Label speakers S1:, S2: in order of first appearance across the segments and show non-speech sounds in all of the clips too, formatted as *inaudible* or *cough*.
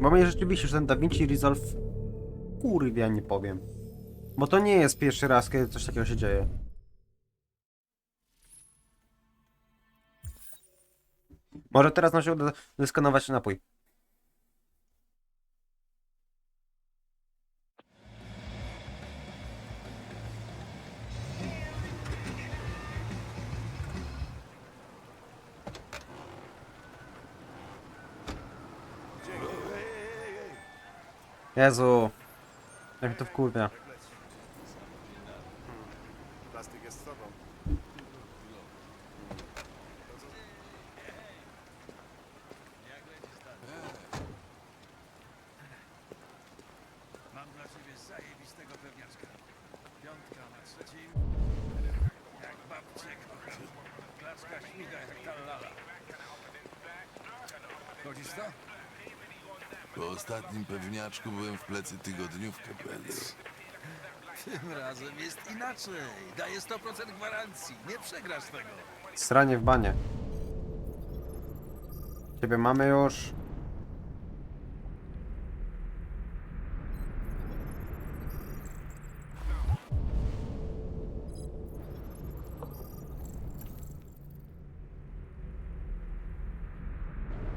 S1: Bo mnie rzeczywiście, że ten DaVinci Resolve... Kurwa, nie powiem. Bo to nie jest pierwszy raz, kiedy coś takiego się dzieje. Może teraz nam się uda wyskanować napój. Jezu. Jak to wkurwia.
S2: Plastik jest z tobą.
S3: Mam dla ciebie zajebistego pewniaczka. Piątka na trzecim. Jak babcie kocham. Klaczka śmiga jak ta lala. Chodzisz to?
S4: Po ostatnim pewniaczku byłem w plecy tygodniówkę, Benz.
S3: Tym razem jest inaczej. Daję 100% gwarancji. Nie przegrasz tego.
S1: Sranie w banie. Ciebie mamy już.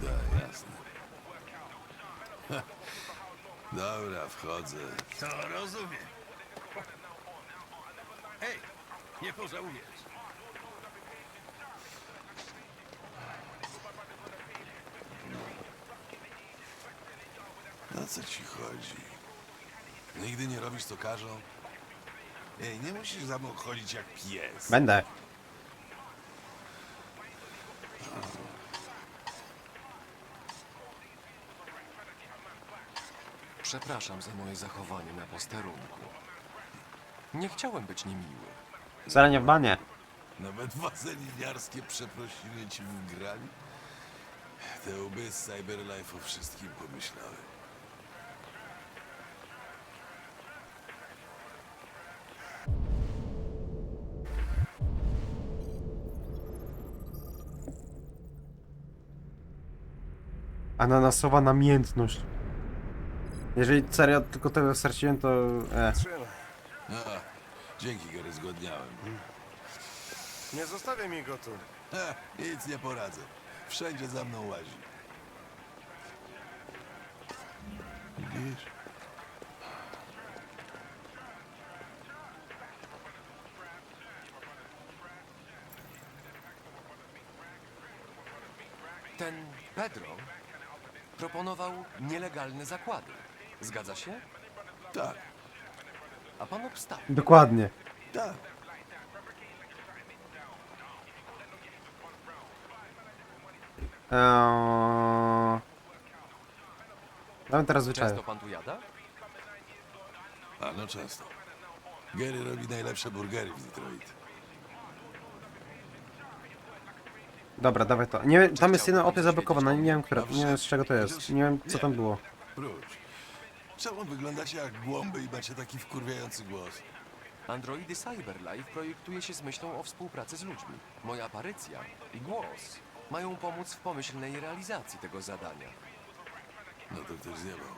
S4: Da, jasne. Ha, Dobra, wchodzę.
S3: To rozumiem. Hej, nie pożałujesz.
S4: No co ci chodzi? Nigdy nie robisz co każą? Ej, nie musisz za mną chodzić jak pies.
S1: Będę.
S5: Przepraszam za moje zachowanie na posterunku. Nie chciałem być niemiły.
S1: Sranie w banie.
S4: Nawet wazeliniarskie przeprosiny ci wgrali? Te łby z Cyberlife o wszystkim pomyślały.
S1: Ananasowa namiętność. Jeżeli serio tylko tego straciłem, to... E.
S2: Trzymaj.
S4: A, dzięki, Gary, zgodniałem.
S2: Nie zostawię mi go tu.
S4: Ha, nic nie poradzę. Wszędzie za mną łazi. Widzisz?
S5: Ten Pedro proponował nielegalne zakłady. Zgadza się?
S4: Tak,
S5: A pan obstawił.
S1: Dokładnie.
S4: tak.
S1: Eee... Mamy teraz zwyczaje.
S5: Często pan tu jada?
S4: A no często. Gary robi najlepsze burgery w Detroit.
S1: Dobra, dawaj to. Nie, wiem, tam jest jedna opcja zablokowana, nie wiem, która, nie wiem z czego to jest. Nie wiem co tam było.
S4: Prócz. Czemu wyglądacie jak głąby i macie taki wkurwiający głos?
S5: Androidy Cyberlife projektuje się z myślą o współpracy z ludźmi. Moja aparycja i głos mają pomóc w pomyślnej realizacji tego zadania.
S4: No to ktoś zjebał.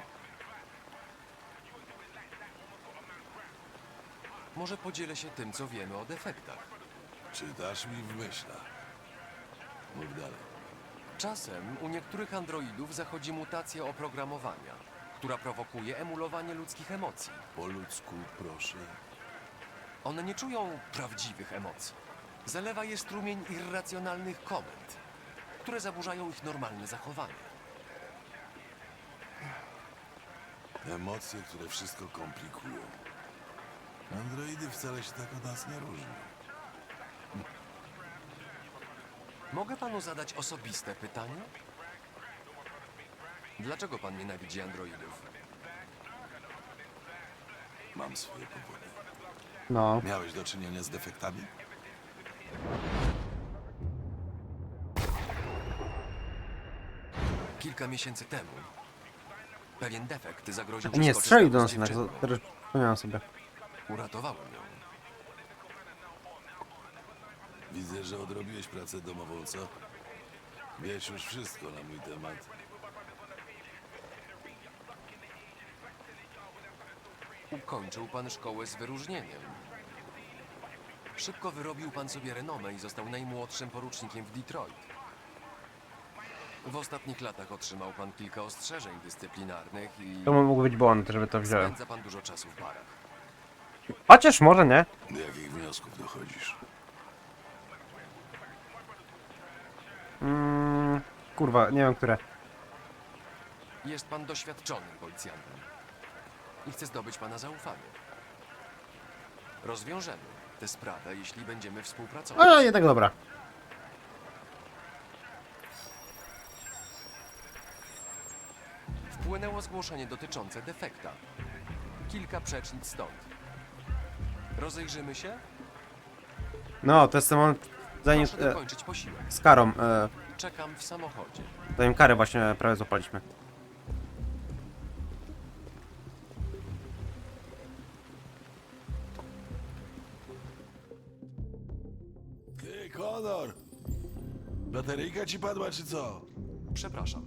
S5: Może podzielę się tym, co wiemy o defektach.
S4: Czytasz mi w myślach. Mów dalej.
S5: Czasem u niektórych androidów zachodzi mutacja oprogramowania, która prowokuje emulowanie ludzkich emocji.
S4: Po ludzku, proszę.
S5: One nie czują prawdziwych emocji. Zalewa je strumień irracjonalnych komend, które zaburzają ich normalne zachowanie.
S4: Emocje, które wszystko komplikują. Androidy wcale się tak od nas nie różnią.
S5: Mogę panu zadać osobiste pytanie? Dlaczego pan nienawidzi androidów?
S4: Mam swoje powody.
S1: No.
S4: Miałeś do czynienia z defektami?
S5: Kilka miesięcy temu pewien defekt zagroził
S1: Nie,
S5: przeskoczyć
S1: strzelił do nas jednak,
S5: dziewczyną.
S1: teraz przypomniałem sobie.
S5: Uratowałem ją.
S4: Widzę, że odrobiłeś pracę domową, co? Wiesz już wszystko na mój temat.
S5: Ukończył pan szkołę z wyróżnieniem. Szybko wyrobił pan sobie renomę i został najmłodszym porucznikiem w Detroit. W ostatnich latach otrzymał pan kilka ostrzeżeń dyscyplinarnych i
S1: To mógł być błąd, żeby to wziąłem.
S5: spędza pan dużo czasu w barach.
S1: Chociaż może nie.
S4: Do jakich wniosków dochodzisz?
S1: Mm, kurwa, nie wiem które.
S5: Jest pan doświadczonym policjantem i chcę zdobyć pana zaufanie. Rozwiążemy tę sprawę, jeśli będziemy współpracować.
S1: Ale jednak dobra.
S5: Wpłynęło zgłoszenie dotyczące defekta. Kilka przecznic stąd. Rozejrzymy się?
S1: No, to jest ten moment, zanim...
S5: Proszę
S1: E,
S5: dokończyć posiłek.
S1: z karą, e,
S5: Czekam w samochodzie.
S1: zanim karę właśnie prawie złapaliśmy.
S4: Ty, Konor! Bateryjka ci padła, czy co?
S5: Przepraszam.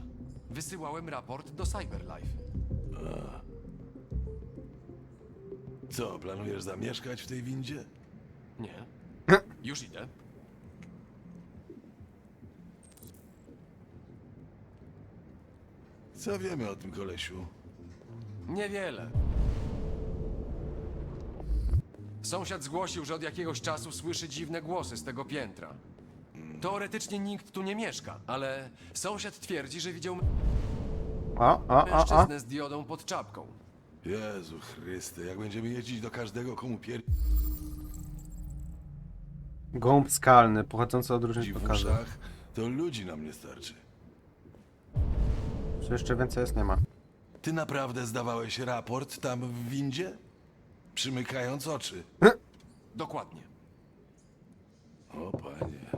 S5: Wysyłałem raport do Cyberlife.
S4: Co, planujesz zamieszkać w tej windzie?
S5: Nie. *laughs* Już idę.
S4: Co wiemy o tym kolesiu?
S5: Niewiele. Sąsiad zgłosił, że od jakiegoś czasu słyszy dziwne głosy z tego piętra. Teoretycznie nikt tu nie mieszka, ale sąsiad twierdzi, że widział
S1: O, o, o, o.
S5: mężczyznę z diodą pod czapką.
S4: Jezu Chryste, jak będziemy jeździć do każdego, komu pierdzi
S1: Gąb skalny, pochodzący od różnych
S4: w
S1: pokazów.
S4: uszach, to ludzi nam nie starczy.
S1: Czy jeszcze więcej jest? Nie ma.
S4: Ty naprawdę zdawałeś raport tam w windzie? Przymykając oczy.
S5: Dokładnie.
S4: O panie,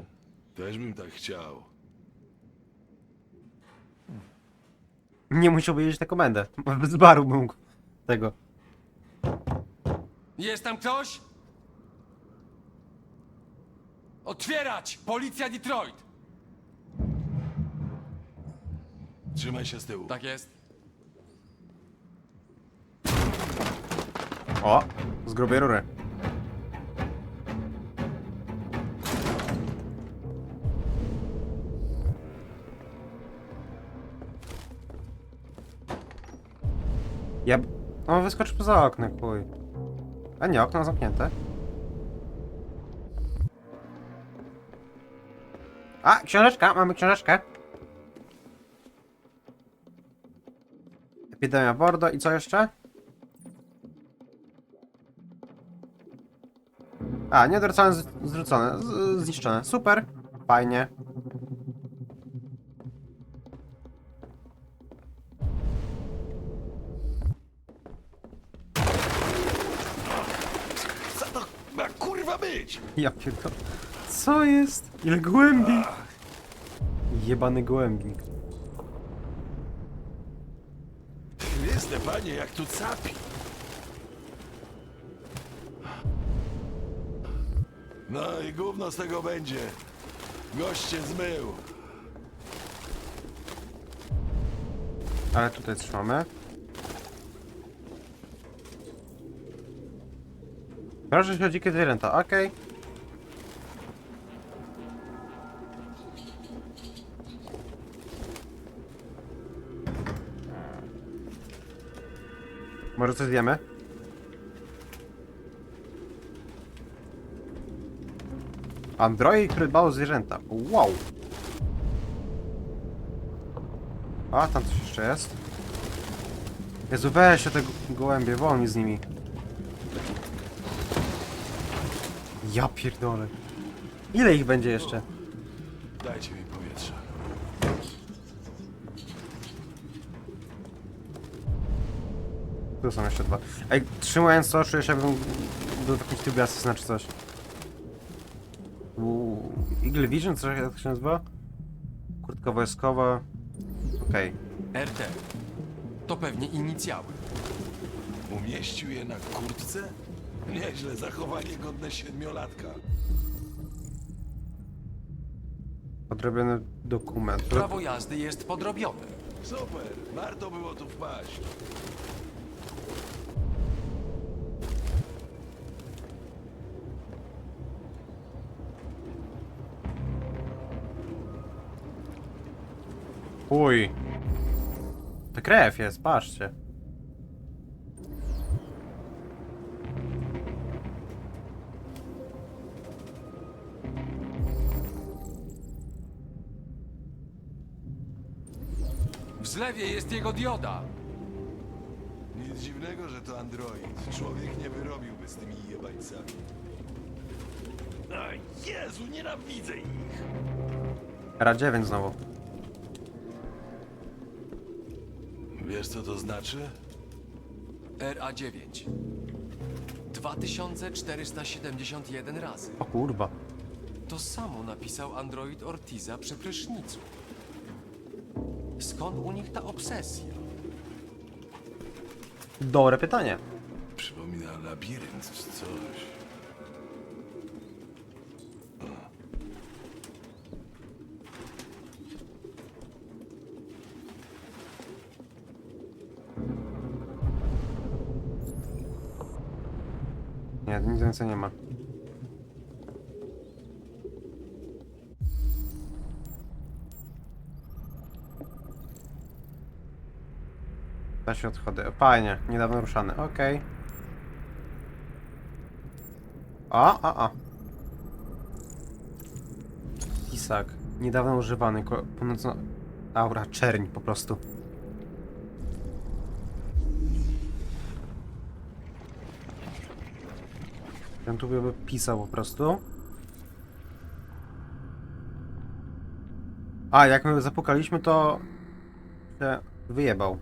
S4: też bym tak chciał.
S1: Nie musiałby jeździć na komendę. Z baru bym mógł tego.
S5: Jest tam ktoś? Otwierać! Policja Detroit!
S4: Trzymaj się z tyłu.
S5: Tak jest.
S1: O, z grubej rury. Ja... On wyskoczył poza okno, chuj. A nie, okno zamknięte. A, książeczka, mamy książeczkę. Epidemia Bordo i co jeszcze? A, niedorocone, z- zwrócone, z, zniszczone. Super, fajnie.
S4: Co to ma kurwa być?
S1: Ja pierdolę. Co jest? Ile głębi? Jebany głębnik.
S4: Chryste, panie, jak tu capi. No i gówno z tego będzie. Goście zmył.
S1: Ale tutaj trzymamy. Proszę się o dzikie zwierzęta, okej. Może coś wiemy? Android, który dbał o zwierzęta. Wow! A, tam coś jeszcze jest. Jezu, weź się te go- gołębie, wolni z nimi. Ja pierdolę. Ile ich będzie jeszcze?
S4: Dajcie mi powietrza.
S1: Tu są jeszcze dwa. Ej, trzymając to, czuję się jakbym był w jakimś trybie asyna czy coś. Eagle Vision, coś jak to się nazywa? Kurtka wojskowa. Okej.
S5: RT. To pewnie inicjały.
S4: Umieścił je na kurtce? Nieźle, zachowanie godne siedmiolatka.
S1: Podrobiony dokument.
S5: Prawo jazdy jest podrobione.
S4: Super, warto było tu wpaść.
S1: Uj. To krew jest, patrzcie.
S5: W zlewie jest jego dioda.
S4: Nic dziwnego, że to android. Człowiek nie wyrobiłby z tymi jebańcami. Aj, Jezu, nienawidzę ich!
S1: Era 9 znowu.
S4: Wiesz, co to znaczy?
S5: RA9. 2471 razy.
S1: O kurwa.
S5: To samo napisał android Ortiza przy prysznicu. Skąd u nich ta obsesja?
S1: Dobre pytanie.
S4: Przypomina labirynt czy coś.
S1: Nie, nic więcej nie ma. Da się odchody. Fajnie, niedawno ruszany. Okej. O, o, o. Pisak. Niedawno używany. Północno... Aura, czerń po prostu. Ja tu by pisał po prostu. A, jak my zapukaliśmy, to się wyjebał.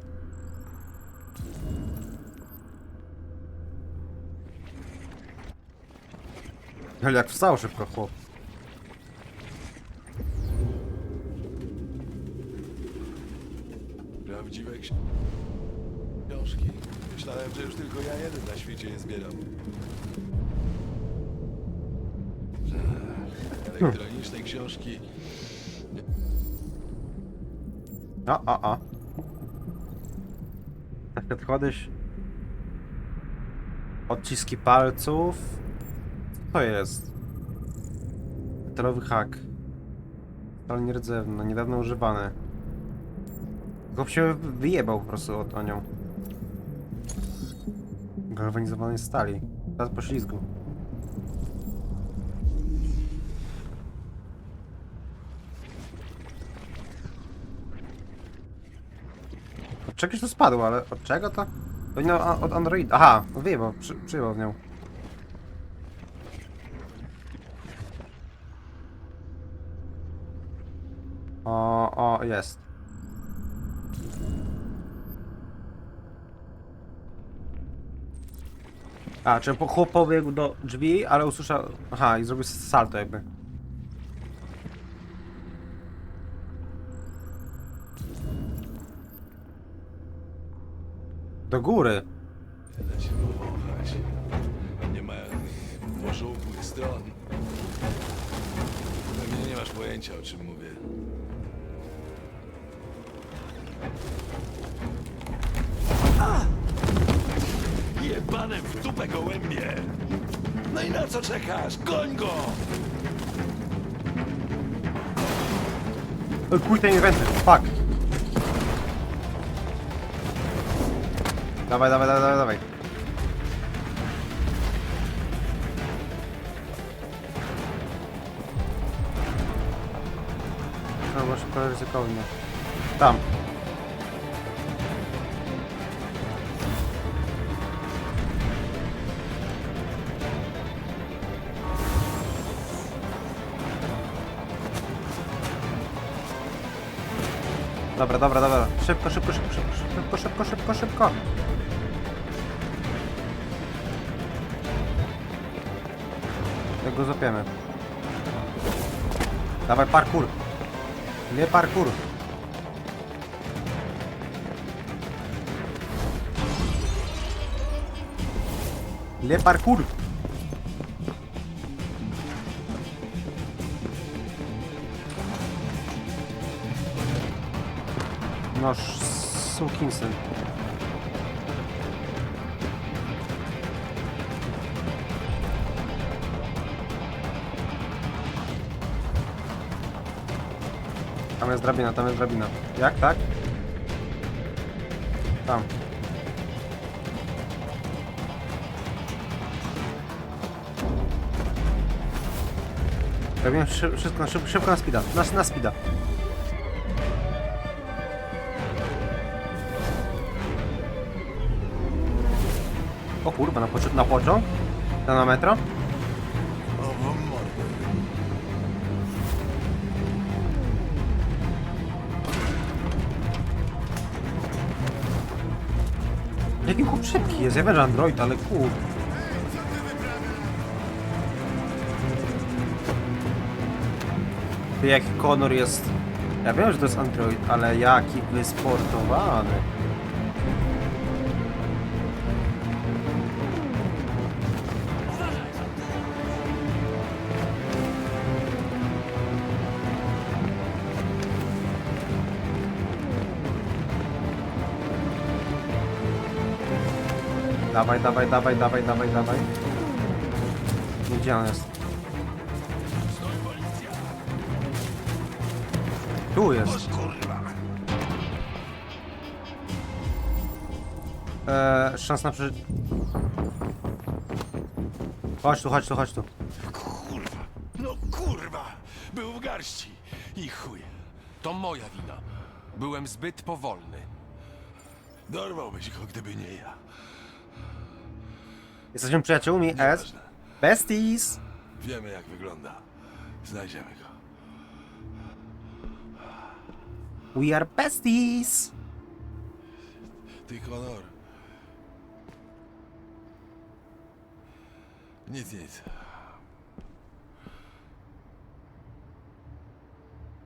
S1: Ale jak wstał szybko chłop.
S4: Prawdziwe ksi- książki. Myślałem, że już tylko ja jeden na świecie je zbieram. Ech, Elektroniczne książki.
S1: O, o, o. Tak odchodzisz. Odciski palców. Co to jest? Metalowy hak. Stal nierdzewna, niedawno używany. Chłop się wyjebał po prostu o, o nią. Galwanizowanej stali. Teraz poślizgu. Od czegoś to spadło, ale od czego to? Powinno od Android. Aha, wyjebał, przy, przyjebał w nią. O, o, jest. A, czy chłop pobiegł do drzwi, ale usłyszał... Aha, i zrobił salto jakby. Do góry.
S4: Da się powołać. Nie ma pożółkłych stron. Pewnie nie masz pojęcia, o czym mówię. Jebanem w dupę gołębie! No i na co czekasz? Goń go!
S1: Kuj ten eventy, fuck. Dawaj, dawaj, dawaj, dawaj, dawaj. No, bo szybko ryzykownie. Tam. Dobra, dobra, dobra. Szybko, szybko, szybko, szybko, szybko, szybko, szybko, szybko. Go złapiemy. Dawaj parkour. Nie parkour. Le parkour. Noż sukinsyn. Tam jest drabina, tam jest drabina. Jak, tak? Tam. Robimy szy- wszystko na szybko, szybko na speeda. Na, na speeda. O kurwa, na, poczy- na pociąg? Na, na metro? Jaki chłop szybki jest, ja wiem, że Android, ale kur... Ty jak Conor jest... Ja wiem, że to jest Android, ale jaki wysportowany. Dawaj, dawaj, dawaj, dawaj, dawaj, dawaj. Gdzie on jest? Tu jest. Eee, szans na przeżycie. Chodź tu, chodź tu, chodź tu.
S4: Kurwa. No kurwa. Był w garści. I chuj.
S5: To moja wina. Byłem zbyt powolny.
S4: Dorwałbyś go, gdyby nie ja.
S1: Jesteśmy przyjaciółmi S.
S4: Nieważne.
S1: Besties!
S4: Wiemy, jak wygląda. Znajdziemy go.
S1: We are besties!
S4: Ty, Konor. Nic, nic.